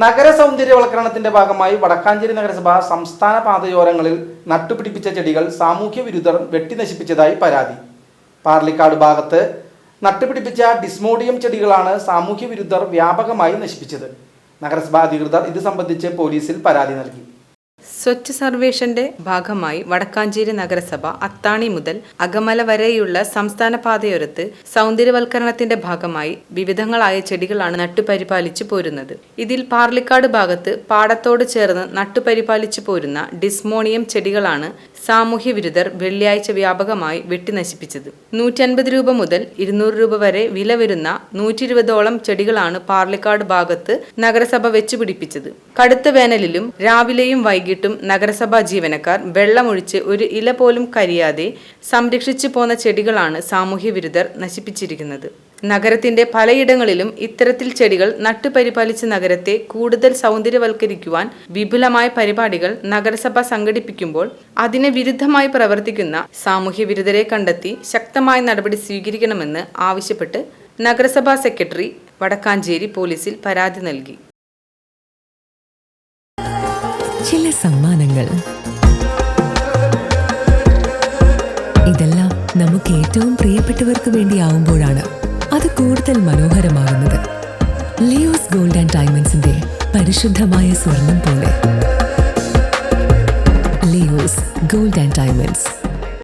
നഗര സൗന്ദര്യവൽക്കരണത്തിന്റെ ഭാഗമായി വടക്കാഞ്ചേരി നഗരസഭ സംസ്ഥാന പാതയോരങ്ങളിൽ നട്ടുപിടിപ്പിച്ച ചെടികൾ സാമൂഹ്യ വിരുദ്ധർ വെട്ടി നശിപ്പിച്ചതായി പരാതി. പാർലിക്കാട് ഭാഗത്ത് നട്ടുപിടിപ്പിച്ച ഡിസ്മോഡിയം ചെടികളാണ് സാമൂഹ്യ വിരുദ്ധർ വ്യാപകമായി നശിപ്പിച്ചത്. നഗരസഭാ അധികൃതർ ഇത് സംബന്ധിച്ച് പോലീസിൽ പരാതി നൽകി. സ്വച്ഛ് സർവേഷന്റെ ഭാഗമായി വടക്കാഞ്ചേരി നഗരസഭ അത്താണി മുതൽ അകമല വരെയുള്ള സംസ്ഥാന പാതയോരത്ത് സൗന്ദര്യവൽക്കരണത്തിന്റെ ഭാഗമായി വിവിധങ്ങളായ ചെടികളാണ് നട്ടുപരിപാലിച്ചു പോരുന്നത്. ഇതിൽ പാർലിക്കാട് ഭാഗത്ത് പാടത്തോട് ചേർന്ന് നട്ടുപരിപാലിച്ചു പോരുന്ന ഡിസ്മോണിയം ചെടികളാണ് സാമൂഹ്യ വിരുദ്ധർ വെള്ളിയാഴ്ച വ്യാപകമായി വെട്ടിനശിപ്പിച്ചത്. നൂറ്റൻപത് രൂപ മുതൽ ഇരുന്നൂറ് രൂപ വരെ വില വരുന്ന നൂറ്റി ഇരുപതോളം ചെടികളാണ് പാർലിക്കാട് ഭാഗത്ത് നഗരസഭ വെച്ചുപിടിപ്പിച്ചത്. കടുത്ത വേനലിലും രാവിലെയും വൈകിട്ടും നഗരസഭാ ജീവനക്കാർ വെള്ളമൊഴിച്ച് ഒരു ഇല പോലും കരിയാതെ സംരക്ഷിച്ചു പോന്ന ചെടികളാണ് സാമൂഹ്യ വിരുദ്ധർ നശിപ്പിച്ചിരിക്കുന്നത്. നഗരത്തിന്റെ പലയിടങ്ങളിലും ഇത്തരത്തിൽ ചെടികൾ നട്ടുപരിപാലിച്ച് നഗരത്തെ കൂടുതൽ സൗന്ദര്യവൽക്കരിക്കുവാൻ വിപുലമായ പരിപാടികൾ നഗരസഭ സംഘടിപ്പിക്കുമ്പോൾ അതിനെ വിരുദ്ധമായി പ്രവർത്തിക്കുന്ന സാമൂഹ്യ വിരുദ്ധരെ കണ്ടെത്തി ശക്തമായ നടപടി സ്വീകരിക്കണമെന്ന് ആവശ്യപ്പെട്ട് നഗരസഭാ സെക്രട്ടറി വടക്കാഞ്ചേരി പോലീസിൽ പരാതി നൽകി. ചില സമ്മാനങ്ങൾ. ഇതെല്ലാം നമുക്ക് ഏറ്റവും പ്രിയപ്പെട്ടവർക്ക് വേണ്ടിയാവുമ്പോഴാണ്. കൂടുതൽ മനോഹരമാകുന്നത്. ലിയോസ് ഗോൾഡ് ആൻഡ് ഡയമണ്ട്സിന്റെ പരിശുദ്ധമായ സ്വർണം പോലെ. Leo's gold and diamonds.